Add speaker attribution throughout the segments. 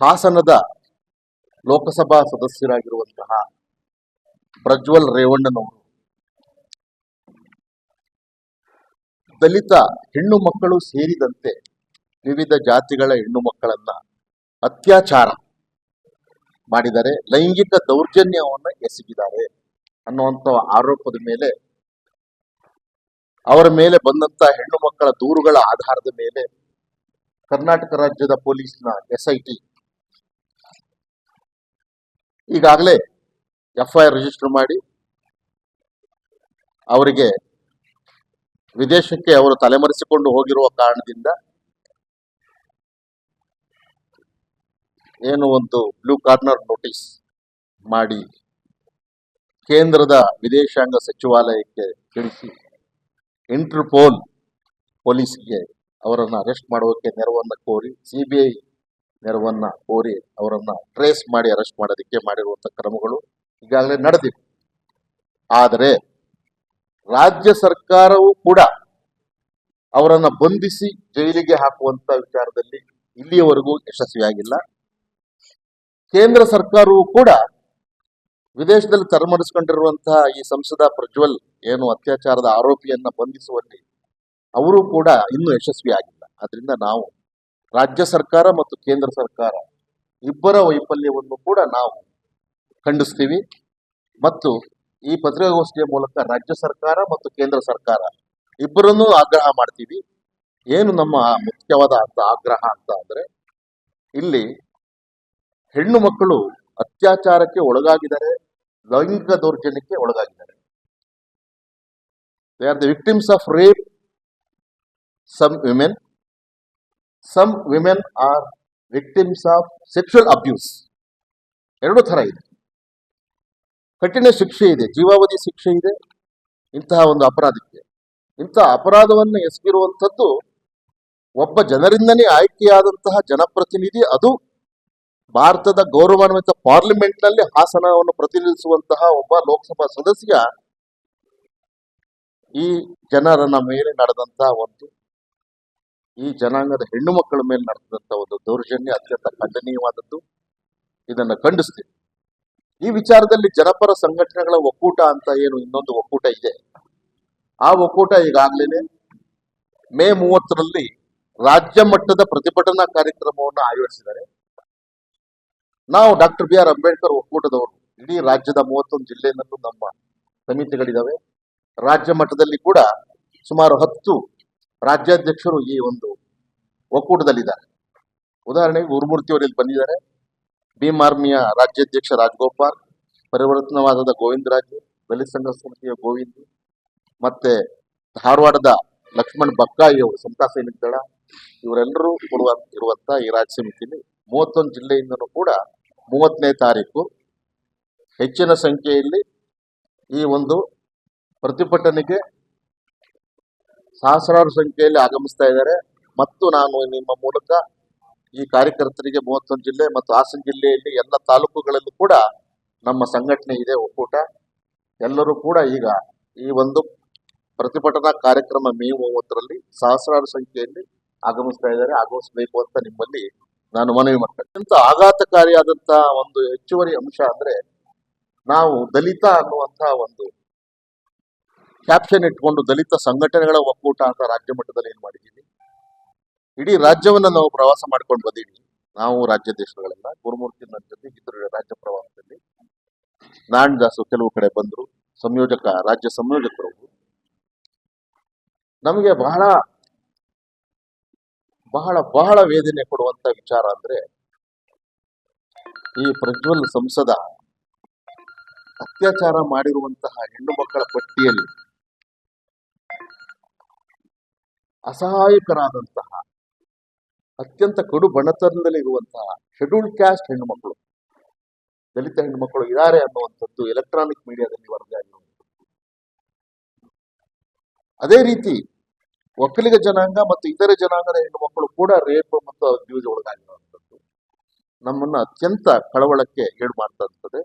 Speaker 1: ಹಾಸನದ ಲೋಕಸಭಾ ಸದಸ್ಯರಾಗಿರುವಂತಹ ಪ್ರಜ್ವಲ್ ರೇವಣ್ಣನವರು. ದಲಿತ ಹೆಣ್ಣು ಮಕ್ಕಳು ಸೇರಿದಂತೆ ವಿವಿಧ ಜಾತಿಗಳ ಹೆಣ್ಣು ಮಕ್ಕಳನ್ನ ಅತ್ಯಾಚಾರ ಮಾಡಿದರೆ ಲೈಂಗಿಕ ದೌರ್ಜನ್ಯವನ್ನು ಎಸಗಿದ್ದಾರೆ ಅನ್ನುವಂಥ ಆರೋಪದ ಮೇಲೆ, ಅವರ ಮೇಲೆ ಬಂದಂತ ಹೆಣ್ಣು ಮಕ್ಕಳ ದೂರುಗಳ ಆಧಾರದ ಮೇಲೆ ಕರ್ನಾಟಕ ರಾಜ್ಯದ ಪೊಲೀಸ್ನ ಎಸ್ಐಟಿ ಈಗಾಗಲೇ ಎಫ್ ಐ ಆರ್ ರಿಜಿಸ್ಟರ್ ಮಾಡಿ ಅವರಿಗೆ ವಿದೇಶಕ್ಕೆ ಅವರು ತಲೆಮರೆಸಿಕೊಂಡು ಹೋಗಿರುವ ಕಾರಣದಿಂದ ಏನು ಒಂದು ಬ್ಲೂ ಕಾರ್ನರ್ ನೋಟಿಸ್ ಮಾಡಿ ಕೇಂದ್ರದ ವಿದೇಶಾಂಗ ಸಚಿವಾಲಯಕ್ಕೆ ತಿಳಿಸಿ ಇಂಟರ್ಪೋಲ್ ಪೊಲೀಸ್ಗೆ ಅವರನ್ನು ಅರೆಸ್ಟ್ ಮಾಡೋಕ್ಕೆ ನೆರವನ್ನು ಕೋರಿ ಸಿಬಿಐ ನೆರವನ್ನ ಕೋರಿ ಅವರನ್ನ ಟ್ರೇಸ್ ಮಾಡಿ ಅರೆಸ್ಟ್ ಮಾಡೋದಕ್ಕೆ ಮಾಡಿರುವಂತ ಕ್ರಮಗಳು ಈಗಾಗಲೇ ನಡೆದಿವೆ. ಆದರೆ ರಾಜ್ಯ ಸರ್ಕಾರವು ಕೂಡ ಅವರನ್ನ ಬಂಧಿಸಿ ಜೈಲಿಗೆ ಹಾಕುವಂತ ವಿಚಾರದಲ್ಲಿ ಇಲ್ಲಿಯವರೆಗೂ ಯಶಸ್ವಿಯಾಗಿಲ್ಲ. ಕೇಂದ್ರ ಸರ್ಕಾರವು ಕೂಡ ವಿದೇಶದಲ್ಲಿ ತರಮರಿಸಿಕೊಂಡಿರುವಂತಹ ಈ ಸಂಸದ ಪ್ರಜ್ವಲ್ ಏನು ಅತ್ಯಾಚಾರದ ಆರೋಪಿಯನ್ನ ಬಂಧಿಸುವಲ್ಲಿ ಅವರು ಕೂಡ ಇನ್ನೂ ಯಶಸ್ವಿಯಾಗಿಲ್ಲ. ಆದ್ರಿಂದ ನಾವು ರಾಜ್ಯ ಸರ್ಕಾರ ಮತ್ತು ಕೇಂದ್ರ ಸರ್ಕಾರ ಇಬ್ಬರ ವೈಫಲ್ಯವನ್ನು ಕೂಡ ನಾವು ಖಂಡಿಸ್ತೀವಿ. ಮತ್ತು ಈ ಪತ್ರಿಕಾಗೋಷ್ಠಿಯ ಮೂಲಕ ರಾಜ್ಯ ಸರ್ಕಾರ ಮತ್ತು ಕೇಂದ್ರ ಸರ್ಕಾರ ಇಬ್ಬರನ್ನೂ ಆಗ್ರಹ ಮಾಡ್ತೀವಿ. ಏನು ನಮ್ಮ ಮುಖ್ಯವಾದ ಅಂತ ಆಗ್ರಹ ಅಂತ ಅಂದ್ರೆ, ಇಲ್ಲಿ ಹೆಣ್ಣು ಮಕ್ಕಳು ಅತ್ಯಾಚಾರಕ್ಕೆ ಒಳಗಾಗಿದ್ದಾರೆ, ಲೈಂಗಿಕ ದೌರ್ಜನ್ಯಕ್ಕೆ ಒಳಗಾಗಿದ್ದಾರೆ. They are the victims of rape some women some women are victims of sexual abuse ಎರಡು ಥರ ಇದೆ. ಕಠಿಣ ಶಿಕ್ಷೆ ಇದೆ, ಜೀವಾವಧಿ ಶಿಕ್ಷೆ ಇದೆ, ಇಂತಹ ಒಂದು ಅಪರಾಧಕ್ಕೆ. ಇಂತಹ ಅಪರಾಧವನ್ನು ಎಸಗಿರುವಂಥದ್ದು ಒಬ್ಬ ಜನರಿಂದನೇ ಆಯ್ಕೆಯಾದಂತಹ ಜನಪ್ರತಿನಿಧಿ, ಅದು ಭಾರತದ ಗೌರವಾನ್ವಿತ ಪಾರ್ಲಿಮೆಂಟ್ನಲ್ಲಿ ಹಾಸನವನ್ನು ಪ್ರತಿನಿಧಿಸುವಂತಹ ಒಬ್ಬ ಲೋಕಸಭಾ ಸದಸ್ಯ ಈ ಜನರನ್ನ ಮೇಲೆ ನಡೆದಂತಹ ಒಂದು ಈ ಜನಾಂಗದ ಹೆಣ್ಣು ಮಕ್ಕಳ ಮೇಲೆ ನಡೆದಂತ ಒಂದು ದೌರ್ಜನ್ಯ ಅತ್ಯಂತ ಖಂಡನೀಯವಾದದ್ದು. ಇದನ್ನು ಖಂಡಿಸ್ತೀವಿ. ಈ ವಿಚಾರದಲ್ಲಿ ಜನಪರ ಸಂಘಟನೆಗಳ ಒಕ್ಕೂಟ ಅಂತ ಏನು ಇನ್ನೊಂದು ಒಕ್ಕೂಟ ಇದೆ. ಆ ಒಕ್ಕೂಟ ಈಗಾಗಲೇ ಮೇ ಮೂವತ್ತರಲ್ಲಿ ರಾಜ್ಯ ಮಟ್ಟದ ಪ್ರತಿಭಟನಾ ಕಾರ್ಯಕ್ರಮವನ್ನು ಆಯೋಜಿಸಿದ್ದಾರೆ. ನಾವು ಡಾಕ್ಟರ್ ಬಿ ಆರ್ ಅಂಬೇಡ್ಕರ್ ಒಕ್ಕೂಟದವರು, ಇಡೀ ರಾಜ್ಯದ ಮೂವತ್ತೊಂದು ಜಿಲ್ಲೆಯಲ್ಲೂ ನಮ್ಮ ಸಮಿತಿಗಳಿದ್ದಾವೆ ರಾಜ್ಯ ಮಟ್ಟದಲ್ಲಿ ಕೂಡ ಸುಮಾರು ಹತ್ತು ರಾಜ್ಯಾಧ್ಯಕ್ಷರು ಈ ಒಂದು ಒಕ್ಕೂಟದಲ್ಲಿದ್ದಾರೆ. ಉದಾಹರಣೆಗೆ ಗುರುಮೂರ್ತಿ ಅವರು ಇಲ್ಲಿ ಬಂದಿದ್ದಾರೆ. ಭೀಮ್ ಆರ್ಮಿಯ ರಾಜ್ಯಾಧ್ಯಕ್ಷ ರಾಜಗೋಪಾಲ್, ಪರಿವರ್ತನವಾದದ ಗೋವಿಂದರಾಜು ದಲಿತ ಸಂಘ ಸಮಿತಿಯ ಗೋವಿಂದ್, ಮತ್ತೆ ಧಾರವಾಡದ ಲಕ್ಷ್ಮಣ್ ಬಕ್ಕಾಯಿ ಅವರು ಸಮತಾ ಸೈನಿಕ ಇವರೆಲ್ಲರೂ ಕೊಡುವ ಇರುವಂತ ಈ ರಾಜ್ಯ ಸಮಿತಿಯಲ್ಲಿ ಮೂವತ್ತೊಂದು ಜಿಲ್ಲೆಯಿಂದನೂ ಕೂಡ ಮೂವತ್ತನೇ ತಾರೀಕು ಹೆಚ್ಚಿನ ಸಂಖ್ಯೆಯಲ್ಲಿ ಈ ಒಂದು ಪ್ರತಿಭಟನೆಗೆ ಸಹಸ್ರಾರು ಸಂಖ್ಯೆಯಲ್ಲಿ ಆಗಮಿಸ್ತಾ ಇದ್ದಾರೆ. ಮತ್ತು ನಾನು ನಿಮ್ಮ ಮೂಲಕ ಈ ಕಾರ್ಯಕರ್ತರಿಗೆ ಮೂವತ್ತೊಂದು ಜಿಲ್ಲೆ ಮತ್ತು ಹಾಸನ ಜಿಲ್ಲೆಯಲ್ಲಿ ಎಲ್ಲ ತಾಲೂಕುಗಳಲ್ಲೂ ಕೂಡ ನಮ್ಮ ಸಂಘಟನೆ ಇದೆ, ಒಕ್ಕೂಟ. ಎಲ್ಲರೂ ಕೂಡ ಈಗ ಈ ಒಂದು ಪ್ರತಿಭಟನಾ ಕಾರ್ಯಕ್ರಮ ಮೇ ಮೂವತ್ತರಲ್ಲಿ ಸಹಸ್ರಾರು ಸಂಖ್ಯೆಯಲ್ಲಿ ಆಗಮಿಸ್ತಾ ಇದ್ದಾರೆ, ಆಗಮಿಸಬೇಕು ಅಂತ ನಿಮ್ಮಲ್ಲಿ ನಾನು ಮನವಿ ಮಾಡ್ತೇನೆ. ಅತ್ಯಂತ ಆಘಾತಕಾರಿಯಾದಂತಹ ಒಂದು ಹೆಚ್ಚುವರಿ ಅಂಶ ಅಂದ್ರೆ ನಾವು ದಲಿತ ಅನ್ನುವಂತಹ ಒಂದು ಕ್ಯಾಪ್ಷನ್ ಇಟ್ಕೊಂಡು ದಲಿತ ಸಂಘಟನೆಗಳ ಒಕ್ಕೂಟ ಅಂತ ರಾಜ್ಯ ಮಟ್ಟದಲ್ಲಿ ಏನ್ ಮಾಡಿದ್ದೀವಿ ಇಡೀ ರಾಜ್ಯವನ್ನ ನಾವು ಪ್ರವಾಸ ಮಾಡ್ಕೊಂಡು ಬಂದೀವಿ. ನಾವು ರಾಜ್ಯ ದೇಶಗಳೆಲ್ಲ ಗುರುಮೂರ್ತಿ ನನ್ನ ಜೊತೆ ಇದ್ರ ರಾಜ್ಯ ಪ್ರವಾಸದಲ್ಲಿ. ನಾಣದಾಸು ಕೆಲವು ಕಡೆ ಬಂದ್ರು, ಸಂಯೋಜಕ, ರಾಜ್ಯ ಸಂಯೋಜಕರು. ನಮಗೆ ಬಹಳ ಬಹಳ ಬಹಳ ವೇದನೆ ಕೊಡುವಂತ ವಿಚಾರ ಅಂದ್ರೆ, ಈ ಪ್ರಜ್ವಲ್ ಸಂಸದ ಅತ್ಯಾಚಾರ ಮಾಡಿರುವಂತಹ ಹೆಣ್ಣು ಮಕ್ಕಳ ಪಟ್ಟಿಯಲ್ಲಿ ಅಸಹಾಯಕರಾದಂತಹ, ಅತ್ಯಂತ ಕಡು ಬಣತನದಲ್ಲಿ ಇರುವಂತಹ ಶೆಡ್ಯೂಲ್ ಕ್ಯಾಸ್ಟ್ ಹೆಣ್ಣುಮಕ್ಕಳು, ದಲಿತ ಹೆಣ್ಣುಮಕ್ಕಳು ಇದ್ದಾರೆ ಅನ್ನುವಂಥದ್ದು ಎಲೆಕ್ಟ್ರಾನಿಕ್ ಮೀಡಿಯಾದಲ್ಲಿ ವರದಿ ಆಗಿರುವಂಥದ್ದು ಅದೇ ರೀತಿ ಒಕ್ಕಲಿಗ ಜನಾಂಗ ಮತ್ತು ಇತರ ಜನಾಂಗದ ಹೆಣ್ಣುಮಕ್ಕಳು ಕೂಡ ರೇಪ್ ಮತ್ತು ಅಬ್ಯೂಸ್ ಒಳಗಾಗಿರುವಂಥದ್ದು ನಮ್ಮನ್ನು ಅತ್ಯಂತ ಕಳವಳಕ್ಕೆ ಏಡು ಇರ್ತದೆ.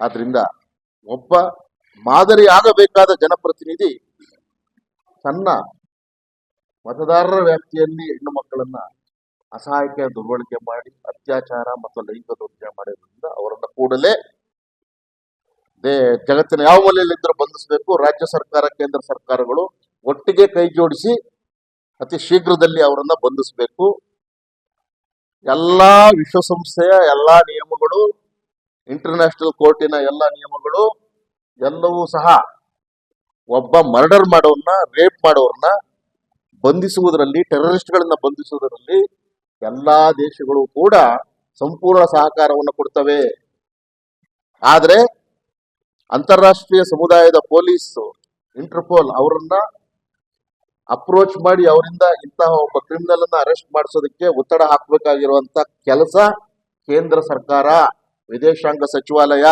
Speaker 1: ಆದ್ರಿಂದ ಒಬ್ಬ ಮಾದರಿ ಆಗಬೇಕಾದ ಜನಪ್ರತಿನಿಧಿ ತನ್ನ ಮತದಾರರ ವ್ಯಾಪ್ತಿಯಲ್ಲಿ ಹೆಣ್ಣು ಮಕ್ಕಳನ್ನ ಅಸಹಾಯಕ ದುರ್ಬಳಕೆ ಮಾಡಿ, ಅತ್ಯಾಚಾರ ಮತ್ತು ಲೈಂಗಿಕ ದೌರ್ಜನ್ಯ ಮಾಡಿರೋದ್ರಿಂದ ಅವರನ್ನ ಕೂಡಲೇ ದೇ ಜಗತ್ತಿನ ಯಾವ ಮೂಲೆಯಲ್ಲಿದ್ದರೂ ಬಂಧಿಸಬೇಕು. ರಾಜ್ಯ ಸರ್ಕಾರ, ಕೇಂದ್ರ ಸರ್ಕಾರಗಳು ಒಟ್ಟಿಗೆ ಕೈ ಜೋಡಿಸಿ ಅತಿ ಶೀಘ್ರದಲ್ಲಿ ಅವರನ್ನ ಬಂಧಿಸಬೇಕು. ಎಲ್ಲಾ ವಿಶ್ವಸಂಸ್ಥೆಯ ಎಲ್ಲಾ ನಿಯಮಗಳು, ಇಂಟರ್ನ್ಯಾಷನಲ್ ಕೋರ್ಟಿನ ಎಲ್ಲಾ ನಿಯಮಗಳು ಎಲ್ಲವೂ ಸಹ ಒಬ್ಬ ಮರ್ಡರ್ ಮಾಡೋರ್ನ ರೇಪ್ ಮಾಡೋರ್ನ ಬಂಧಿಸುವುದರಲ್ಲಿ ಟೆರರಿಸ್ಟ್ಗಳನ್ನ ಬಂಧಿಸುವುದರಲ್ಲಿ ಎಲ್ಲಾ ದೇಶಗಳು ಕೂಡ ಸಂಪೂರ್ಣ ಸಹಕಾರವನ್ನು ಕೊಡ್ತವೆ. ಆದರೆ ಅಂತಾರಾಷ್ಟ್ರೀಯ ಸಮುದಾಯದ ಪೊಲೀಸ್ ಇಂಟರ್ಪೋಲ್ ಅವರನ್ನ ಅಪ್ರೋಚ್ ಮಾಡಿ ಅವರಿಂದ ಇಂತಹ ಒಬ್ಬ ಕ್ರಿಮಿನಲ್ ಅನ್ನ ಅರೆಸ್ಟ್ ಮಾಡಿಸೋದಕ್ಕೆ ಒತ್ತಡ ಹಾಕಬೇಕಾಗಿರುವಂತ ಕೆಲಸ ಕೇಂದ್ರ ಸರ್ಕಾರ, ವಿದೇಶಾಂಗ ಸಚಿವಾಲಯ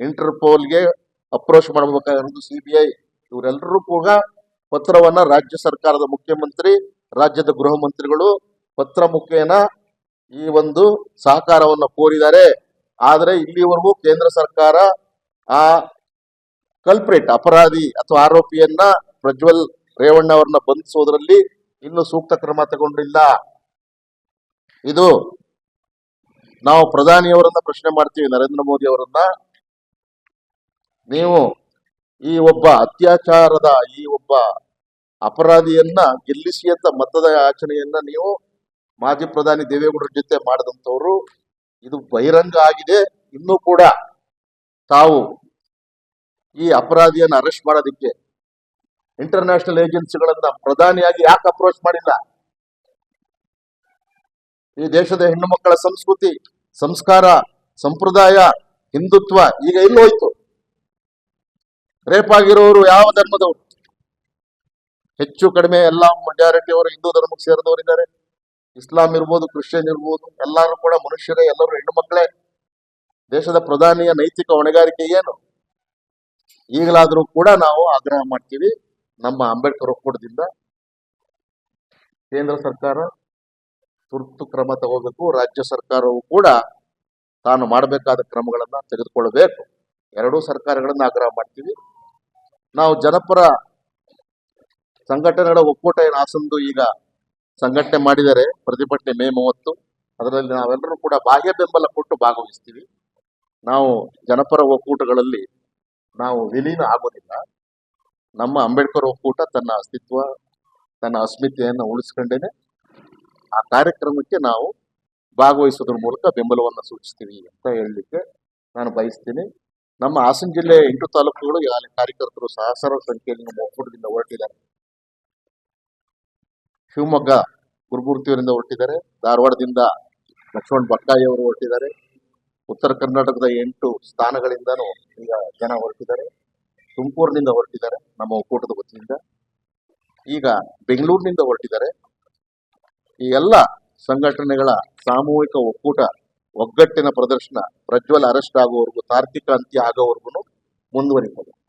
Speaker 1: ಇಂಟರ್ಪೋಲ್ಗೆ ಅಪ್ರೋಚ್ ಮಾಡಬೇಕಾಗಿರೋದು ಸಿಬಿಐ ಇವರೆಲ್ಲರೂ ಕೂಡ ಪತ್ರವನ್ನ ರಾಜ್ಯ ಸರ್ಕಾರದ ಮುಖ್ಯಮಂತ್ರಿ, ರಾಜ್ಯದ ಗೃಹ ಮಂತ್ರಿಗಳು ಪತ್ರ ಮುಖೇನ ಈ ಒಂದು ಸಹಕಾರವನ್ನು ಕೋರಿದ್ದಾರೆ. ಆದರೆ ಇಲ್ಲಿವರೆಗೂ ಕೇಂದ್ರ ಸರ್ಕಾರ ಆ ಕಲ್ಪ್ರೇಟ್ ಅಪರಾಧಿ ಅಥವಾ ಆರೋಪಿಯನ್ನ ಪ್ರಜ್ವಲ್ ರೇವಣ್ಣ ಅವರನ್ನ ಬಂಧಿಸೋದ್ರಲ್ಲಿ ಇನ್ನು ಸೂಕ್ತ ಕ್ರಮ ತಗೊಂಡಿಲ್ಲ. ಇದು ನಾವು ಪ್ರಧಾನಿಯವರನ್ನ ಪ್ರಶ್ನೆ ಮಾಡ್ತೀವಿ, ನರೇಂದ್ರ ಮೋದಿ ಅವರನ್ನ. ನೀವು ಈ ಒಬ್ಬ ಅತ್ಯಾಚಾರದ ಈ ಒಬ್ಬ ಅಪರಾಧಿಯನ್ನ ಗೆಲ್ಲಿಸಿ ಅಂತ ಮತದ ಆಚರಣೆಯನ್ನ ನೀವು ಮಾಜಿ ಪ್ರಧಾನಿ ದೇವೇಗೌಡರ ಜೊತೆ ಮಾಡಿದಂಥವ್ರು, ಇದು ಬಹಿರಂಗ ಆಗಿದೆ. ಇನ್ನೂ ಕೂಡ ತಾವು ಈ ಅಪರಾಧಿಯನ್ನು ಅರೆಸ್ಟ್ ಮಾಡೋದಕ್ಕೆ ಇಂಟರ್ನ್ಯಾಷನಲ್ ಏಜೆನ್ಸಿಗಳನ್ನ ಪ್ರಧಾನಿಯಾಗಿ ಯಾಕೆ ಅಪ್ರೋಚ್ ಮಾಡಿಲ್ಲ? ಈ ದೇಶದ ಹೆಣ್ಣು ಮಕ್ಕಳ ಸಂಸ್ಕೃತಿ, ಸಂಸ್ಕಾರ, ಸಂಪ್ರದಾಯ, ಹಿಂದುತ್ವ ಈಗ ಎಲ್ಲಿ ರೇಪ್ ಆಗಿರೋರು ಯಾವ ಧರ್ಮದವರು? ಹೆಚ್ಚು ಕಡಿಮೆ ಎಲ್ಲಾ ಮೆಜಾರಿಟಿ ಅವರು ಹಿಂದೂ ಧರ್ಮಕ್ಕೆ ಸೇರಿದವರಿದ್ದಾರೆ ಇಸ್ಲಾಂ ಇರ್ಬೋದು, ಕ್ರಿಶ್ಚಿಯನ್ ಇರ್ಬೋದು, ಎಲ್ಲರೂ ಕೂಡ ಮನುಷ್ಯರೇ, ಎಲ್ಲರೂ ಹೆಣ್ಣು ಮಕ್ಕಳೇ. ದೇಶದ ಪ್ರಧಾನಿಯ ನೈತಿಕ ಹೊಣೆಗಾರಿಕೆ ಏನು? ಈಗಲಾದರೂ ಕೂಡ ನಾವು ಆಗ್ರಹ ಮಾಡ್ತೀವಿ. ನಮ್ಮ ಅಂಬೇಡ್ಕರ್ ಒಕ್ಕೂಟದಿಂದ ಕೇಂದ್ರ ಸರ್ಕಾರ ತುರ್ತು ಕ್ರಮ ತಗೋಬೇಕು. ರಾಜ್ಯ ಸರ್ಕಾರವು ಕೂಡ ತಾನು ಮಾಡಬೇಕಾದ ಕ್ರಮಗಳನ್ನ ತೆಗೆದುಕೊಳ್ಳಬೇಕು. ಎರಡೂ ಸರ್ಕಾರಗಳನ್ನು ಆಗ್ರಹ ಮಾಡ್ತೀವಿ. ನಾವು ಜನಪರ ಸಂಘಟನೆಗಳ ಒಕ್ಕೂಟ ಏನು ಹಾಸನದು ಈಗ ಸಂಘಟನೆ ಮಾಡಿದರೆ ಪ್ರತಿಭಟನೆ ಮೇ ಮೂವತ್ತು. ಅದರಲ್ಲಿ ನಾವೆಲ್ಲರೂ ಕೂಡ ಬಾಹ್ಯ ಬೆಂಬಲ ಕೊಟ್ಟು ಭಾಗವಹಿಸ್ತೀವಿ. ನಾವು ಜನಪರ ಒಕ್ಕೂಟಗಳಲ್ಲಿ ನಾವು ವಿಲೀನ ಆಗೋದಿಲ್ಲ. ನಮ್ಮ ಅಂಬೇಡ್ಕರ್ ಒಕ್ಕೂಟ ತನ್ನ ಅಸ್ತಿತ್ವ, ತನ್ನ ಅಸ್ಮಿತೆಯನ್ನು ಉಳಿಸ್ಕೊಂಡೇನೆ ಆ ಕಾರ್ಯಕ್ರಮಕ್ಕೆ ನಾವು ಭಾಗವಹಿಸೋದ್ರ ಮೂಲಕ ಬೆಂಬಲವನ್ನು ಸೂಚಿಸ್ತೀವಿ ಅಂತ ಹೇಳಲಿಕ್ಕೆ ನಾನು ಬಯಸ್ತೀನಿ. ನಮ್ಮ ಹಾಸನ ಜಿಲ್ಲೆ ಎಂಟು ತಾಲೂಕುಗಳು ಅಲ್ಲಿ ಕಾರ್ಯಕರ್ತರು ಸಹಸ್ರ ಸಂಖ್ಯೆಯಲ್ಲಿ ನಮ್ಮ ಒಕ್ಕೂಟದಿಂದ ಹೊರಟಿದ್ದಾರೆ. ಶಿವಮೊಗ್ಗ ಗುರುಮೂರ್ತಿಯವರಿಂದ ಹೊರಟಿದ್ದಾರೆ. ಧಾರವಾಡದಿಂದ ಲಕ್ಷ್ಮಣ್ ಬಕ್ಕಾಯಿ ಅವರು ಹೊರಟಿದ್ದಾರೆ. ಉತ್ತರ ಕರ್ನಾಟಕದ ಎಂಟು ಸ್ಥಾನಗಳಿಂದನೂ ಈಗ ಜನ ಹೊರಟಿದ್ದಾರೆ. ತುಮಕೂರಿನಿಂದ ಹೊರಟಿದ್ದಾರೆ ನಮ್ಮ ಒಕ್ಕೂಟದ ವತಿಯಿಂದ. ಈಗ ಬೆಂಗಳೂರಿನಿಂದ ಹೊರಟಿದ್ದಾರೆ. ಈ ಎಲ್ಲ ಸಂಘಟನೆಗಳ ಸಾಮೂಹಿಕ ಒಕ್ಕೂಟ ಒಗ್ಗಟ್ಟಿನ ಪ್ರದರ್ಶನ ಪ್ರಜ್ವಲ್ ಅರೆಸ್ಟ್ ಆಗೋವರೆಗೂ ತಾರ್ಕಿಕ ಅಂತ್ಯ ಆಗೋವರೆಗೂ ಮುಂದುವರಿತದೆ.